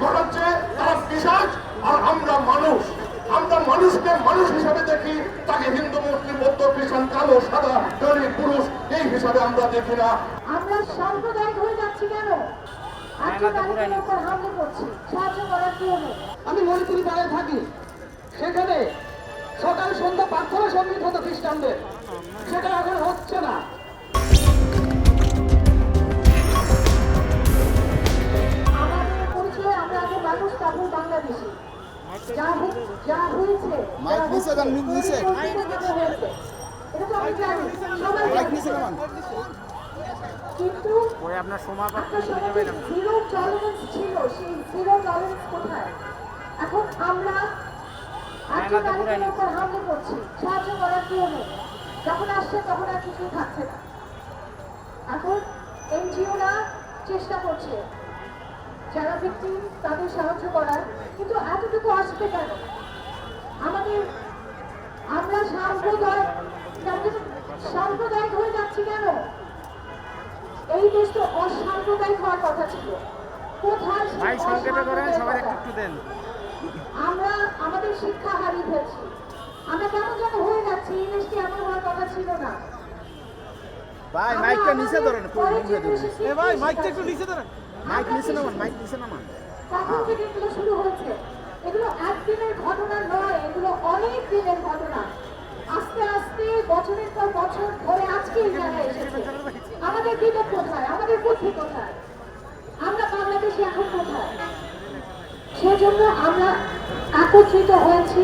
তারা পিসাজ আর আমরা মানুষ। আমরা মানুষকে মানুষ হিসাবে দেখি তাকে হিন্দু মুসলিম বৌদ্ধ খ্রিস্টান কালো সাদা গরিব পুরুষ এই হিসাবে আমরা দেখি না। আমরা সাম্প্রদায়িক হয়ে যাচ্ছি কেন? নেই আমি মণিপুরি পাড়ায় থাকি। সেখানে সকাল সন্ধ্যা প্রার্থনা সংগীত হতো খ্রিস্টানদের। সেটা এখন হচ্ছে না। বাংলাদেশি। যা হয়ে- হয়েছে মাইক নিচে দেন, নিচে। এটা তো আমি জানি। মাইক নিচে। নামান। কিন্তু আপনার সমাজে জিরো টলারেন্স ছিল সেই জিরো টলারেন্স কোথায়? এখন আমরা একজন আরেকজনের উপর হামলা করছি। সাহায্য করার কেউ নেই যখন আসছে তখন আর কিছুই থাকছে না। এখন এনজিওরা চেষ্টা করছে। যারা ভিকটিম তাদের সাহায্য করার কিন্তু এতটুকু আসবে কেন আমাদের আমরা সাম্প্রদায়িক সাম্প্রদায়িক হয়ে যাচ্ছি কেন? এই দেশ তো অসাম্প্রদায়িক হওয়ার কথা ছিল। কোথায় আমরা আমাদের শিক্ষা হারিয়ে ফেলছি। আমরা কেমন যেন হয়ে যাচ্ছি এই দেশটি এমন হওয়ার কথা ছিল না। ভাই মাইকটা নিচে ধরেন এ ভাই মাইকটা একটু নিচে ধরেন। মাইক নিচে নামান মাইক নিচে নামান। কখন থেকে এগুলো শুরু হয়েছে এগুলো একদিনের ঘটনা নয় এগুলো অনেক দিনের ঘটনা। আস্তে আস্তে বছরের পর বছর ধরে আজকে এই জায়গায় এসেছে। আমাদের বিবেক কোথায়? আমাদের বুদ্ধি কোথায়? আমরা বাংলাদেশে এখন কোথায়? সেজন্য আমরা একত্রিত হয়েছি।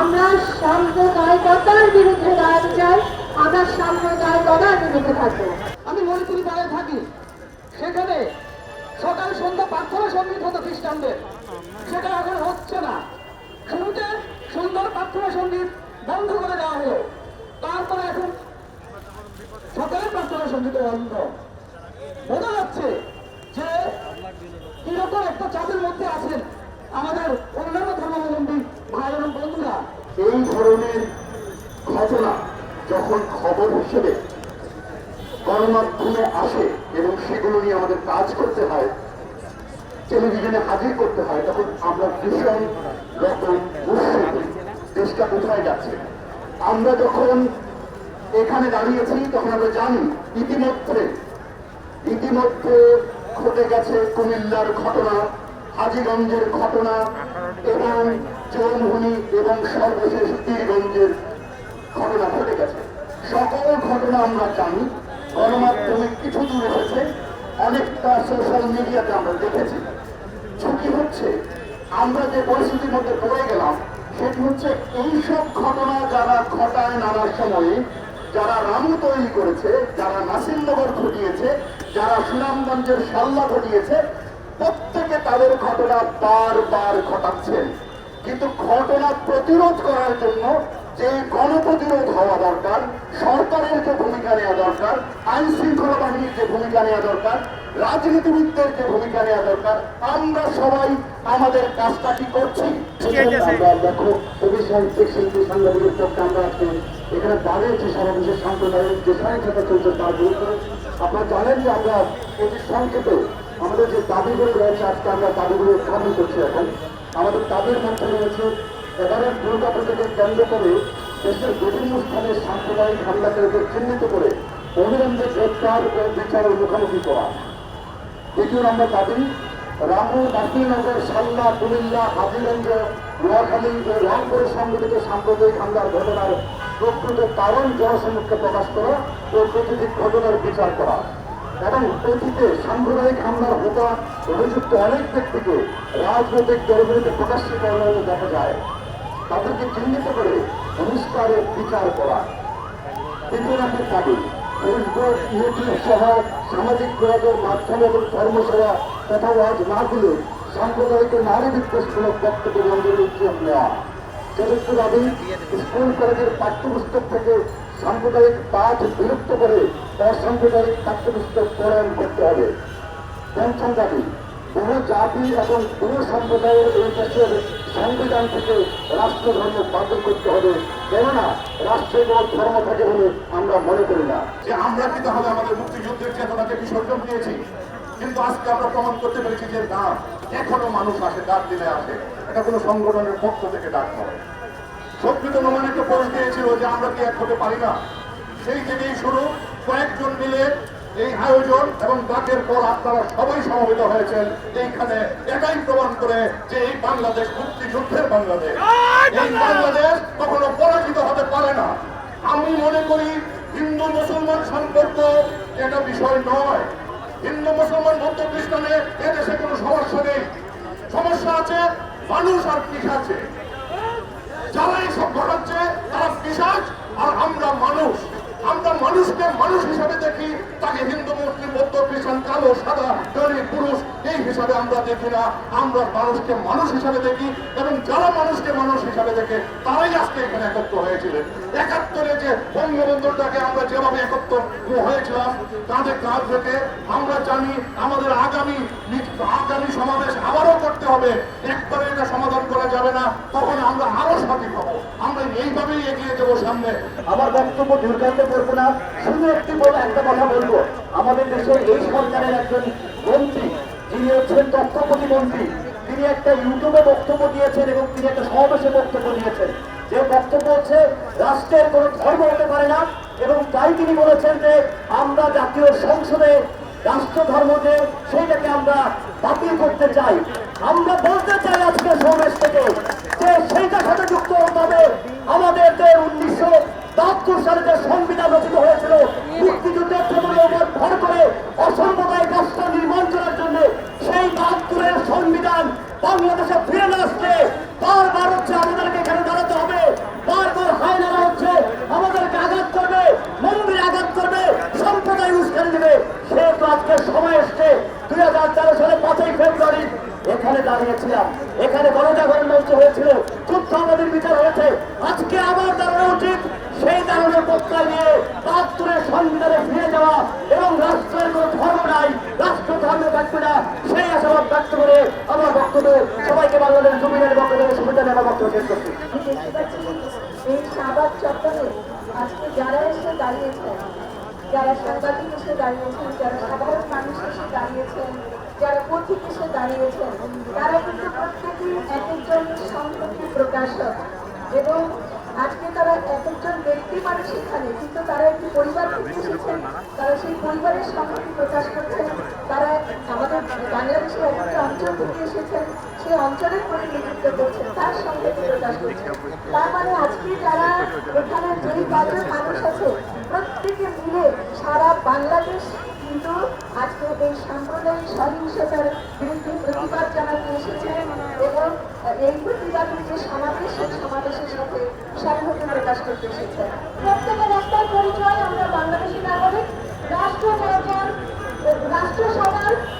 আমরা সাম্প্রদায়িকতার বিরুদ্ধে দাঁড়াতে চাই। আমরা সাম্প্রদায়িকতার বিরুদ্ধে থাকব, আমি মণিপুরি পাড়ায় থাকি, সেখানে সকাল সন্ধ্যা প্রার্থনা সংগীত হতো খ্রিস্টানদের। সেটা এখন হচ্ছে না। শুরুতে সুন্দর প্রার্থনা সংগীত বন্ধ করে দেওয়া হলো। তারপরে এখন সকালের প্রার্থনা সংগীত বন্ধ। বোঝা যাচ্ছে যে কীরকম একটা চাপের মধ্যে আছেন আমাদের অন্যান্য ধর্মাবলম্বী ভাই এবং বন্ধুরা। এই ধরনের ঘটনা যখন খবর হিসেবে গণমাধ্যমে আসে এবং সেগুলো নিয়ে আমাদের কাজ করতে হয়, টেলিভিশনে হাজির করতে হয়, তখন আমরা ভীষণ রকম বুঝতে দেশটা কোথায় যাচ্ছে। আমরা যখন এখানে দাঁড়িয়েছি, তখন আমরা জানি ইতিমধ্যে ইতিমধ্যে ঘটে গেছে কুমিল্লার ঘটনা, হাজিগঞ্জের ঘটনা এবং চৌমুহনি এবং সর্বশেষ পীরগঞ্জের ঘটনা ঘটে গেছে সকল ঘটনা আমরা জানি, গণমাধ্যমে কিছু দূর এসেছে, অনেকটা সোশ্যাল মিডিয়াতে আমরা দেখেছি। ঝুঁকি হচ্ছে, আমরা যে পরিস্থিতির মধ্যে পড়ে গেলাম, সেটি হচ্ছে এইসব ঘটনা যারা ঘটায় নানার সময়ে, যারা রামু তৈরি করেছে, যারা নাসিরনগর ঘটিয়েছে, যারা সুনামগঞ্জের সাল্লা ঘটিয়েছে, প্রত্যেকে তাদের ঘটনা বারবার ঘটাচ্ছেন। কিন্তু ঘটনা প্রতিরোধ করার জন্য যে গণপ্রতিরোধ হওয়া দরকার সরকারের যে ভূমিকা নেওয়া দরকার আইন শৃঙ্খলা বাহিনীর যে ভূমিকা নেওয়া দরকার রাজনীতিবিদদের যে ভূমিকা নেওয়া দরকার আমরা সবাই আমাদের কাজটা কি করছি? দেখো কবি সাহিত্যিক শিল্পী সাংবাদিক পক্ষে আমরা আজকে এখানে দাঁড়িয়েছি সর্বশেষ সাম্প্রদায়িক যে চলছে তার বিরুদ্ধে আপনারা জানেন যে আমরা অতি সংক্ষেপে আমাদের যে দাবিগুলো রয়েছে আজকে আমরা দাবিগুলো উত্থাপন করছি এখন। আমাদের দাবির মধ্যে রয়েছে এবারে দুর্গা পুজোকে কেন্দ্র করে দেশের বিভিন্ন স্থানে সাম্প্রদায়িক হামলাকারীদের চিহ্নিত করে অবিলম্বে গ্রেপ্তার ও বিচারের মুখোমুখি করা। দ্বিতীয় নম্বর দাবি, রামপুর নাসিরনগর সাল্লা কুমিল্লা হাজিগঞ্জ, নোয়াখালী ও রংপুরে সংঘটিত সাম্প্রদায়িক হামলার ঘটনার প্রকৃত কারণ জনসমক্ষে প্রকাশ করা ও প্রতিটি ঘটনার বিচার করা। এবং অতীতে সাম্প্রদায়িক হামলার হোতা অভিযুক্ত অনেক ব্যক্তিকে রাজনৈতিক দলগুলিতে প্রকাশ্যে করানো দেখা যায়। তাদেরকে চিহ্নিত করে অনুষ্কারের বিচার করা। তৃতীয় নম্বর দাবি, ফেসবুক, ইউটিউব সহ সামাজিক যোগাযোগ মাধ্যম এবং কর্মসেবা তথা ওয়াজ দিলে সাম্প্রদায়িক নারী বিদ্বেষমূলক বক্তব্য বন্ধের উদ্যোগ নেওয়া। চতুর্থ দাবি, স্কুল, কলেজের পাঠ্যপুস্তক থেকে সাম্প্রদায়িক পাঠ বিলুপ্ত করে অসাম্প্রদায়িক পাঠ্যপুস্তক প্রণয়ন করতে হবে। পঞ্চম দাবি বহু জাতি এবং বহু সম্প্রদায়ের এই দেশের সংবিধান থেকে রাষ্ট্র ধর্ম বাতিল করতে হবে। কেননা রাষ্ট্রে কোনো ধর্ম থাকে বলে আমরা মনে করি না। যে আমরা কি তাহলে আমাদের মুক্তিযুদ্ধের চেতনাকে বিসর্জন দিয়েছি। কিন্তু আজকে আমরা প্রমাণ করতে পেরেছি যে না, এখনও মানুষ আসে, ডাক দিলে আসে। এটা কোনো সংগঠনের পক্ষ থেকে ডাক নয়। শক্তিত নোমান একটা পোস্ট দিয়েছিল যে আমরা কি এক হতে পারি না? সেই থেকেই শুরু। কয়েকজন মিলে এই আয়োজন এবং ডাকের পর আপনারা সবাই সমবেত হয়েছেন। এইখানে এটাই প্রমাণ করে যে এই বাংলাদেশ মুক্তিযুদ্ধের বাংলাদেশ। এই বাংলাদেশ কখনো পরাজিত হতে পারে না। আমি মনে করি হিন্দু মুসলমান সম্পর্ক এটা বিষয় নয়। হিন্দু মুসলমান বৌদ্ধ খ্রিস্টানে এদেশে কোনো সমস্যা নেই। সমস্যা আছে মানুষ আর আছে। যারা এসব ঘটাচ্ছে তারা পিসাজ আর আমরা মানুষ। আমরা মানুষকে মানুষ হিসাবে দেখি, তাকে হিন্দু, মুসলিম, বৌদ্ধ, খ্রিস্টান, কালো, সাদা নারী পুরুষ, এই হিসাবে আমরা দেখি না। আমরা মানুষকে মানুষ হিসাবে দেখি এবং যারা মানুষকে মানুষ হিসাবে দেখে, তারাই আজকে এখানে একত্র হয়েছিলেন। একাত্তরে যে বঙ্গবন্ধুর ডাকে আমরা যেভাবে একত্র হয়েছিলাম কাঁধে কাঁধ থেকে আমরা জানি আমাদের আগামী আগামী সমাবেশ আবারও হবে একবারে এটা সমাধান করা যাবে না, তখন আমরা আরও সঠিক হব। আমরা এইভাবেই এগিয়ে যাব সামনে। আমার বক্তব্য দীর্ঘান্ত করব না, শুধু একটি বলে একটা কথা বলব। আমাদের দেশের এই সরকারের একজন মন্ত্রী, যিনি হচ্ছেন তথ্য প্রতিমন্ত্রী তিনি একটা ইউটিউবে বক্তব্য দিয়েছেন এবং তিনি একটা সমাবেশে বক্তব্য দিয়েছেন। যে বক্তব্য হচ্ছে, রাষ্ট্রের কোনো ধর্ম হতে পারে না, এবং তাই তিনি বলেছেন যে, আমরা জাতীয় সংসদে রাষ্ট্র ধর্ম যে সেইটাকে আমরা বাতিল করতে চাই। আমরা বলতে চাই আজকে সমাজ থেকে যে সেইটার সাথে যুক্ত হতে হবে আমাদের যে উনিশশো বাহাত্তর সালে যে সংবিধান রচিত হয়েছিল মুক্তিযুদ্ধের জীবনের উপর ভর করে অসাম্প্রদায়িক রাষ্ট্র নির্মাণ করার জন্য সেই বাহাত্তরের সংবিধান বাংলাদেশে ফিরে না আসছে বারবার হচ্ছে আমাদেরকে এখানে দাঁড়াতে হবে বারবার হায়নারা হচ্ছে আমাদেরকে আঘাত করবে মন্দিরে আঘাত করবে সম্প্রদায় উস্কানি দেবে সেহেতু আজকে সময় এসছে দুই হাজার তেরো সালে পাঁচই ফেব্রুয়ারি এখানে দাঁড়িয়েছিলাম এখানে গণজাগরণ মঞ্চ হয়েছিল যুদ্ধ আমাদের বিচার হয়েছে আজকে আবার দাঁড়ানো উচিত সেই দাঁড়ানোর প্রত্যয় নিয়ে বাহাত্তরের সংবিধানে ফিরে যাওয়া এবং রাষ্ট্রের কোনো ধর্ম নাই রাষ্ট্র ধর্ম থাকবে না, সেই আশাবাদ ব্যক্ত করে আমার বক্তব্য সবাইকে বাংলাদেশ জমিনের বক্তব্য সুবিধা নেওয়া বক্তব্য শেষ করছি। এই শাহবাগ চত্বরে আজকে যারা এসে দাঁড়িয়েছেন, যারা সাংবাদিক এসে দাঁড়িয়েছেন, যারা সাধারণ মানুষ এসে দাঁড়িয়েছেন, যারা পথিক দাঁড়িয়েছেন, তারা সম্পত্তি প্রকাশক এবং আজকে তারা এক একজন ব্যক্তি মানুষ এখানে কিন্তু তারা একটি পরিবার এসেছেন তারা সেই পরিবারের সম্পত্তি প্রকাশ করছেন। তারা আমাদের বাংলাদেশের একটা অঞ্চল থেকে এসেছেন। সেই অঞ্চলের প্রতিনিধিত্ব করছেন। তার সম্পত্তি প্রকাশ করছেন। তার মানে আজকে যারা এখানে যেই পাঁচজন মানুষ আছে প্রত্যেকে মিলে সারা বাংলাদেশ কিন্তু আজকে এই সাম্প্রদায়িক সহিংসতার বিরুদ্ধে প্রতিবাদ জানাতে এসেছেন এবং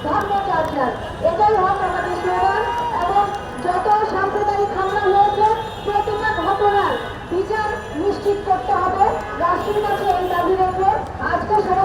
ধর্ম চার্জার এটাই হোক আমাদের স্লোগান এবং যত সাম্প্রদায়িক হামলা হয়েছে, প্রতিটা ঘটনার বিচার নিশ্চিত করতে হবে। রাষ্ট্রের কাছে এই দাবি রেখে আজকে সমাবেশের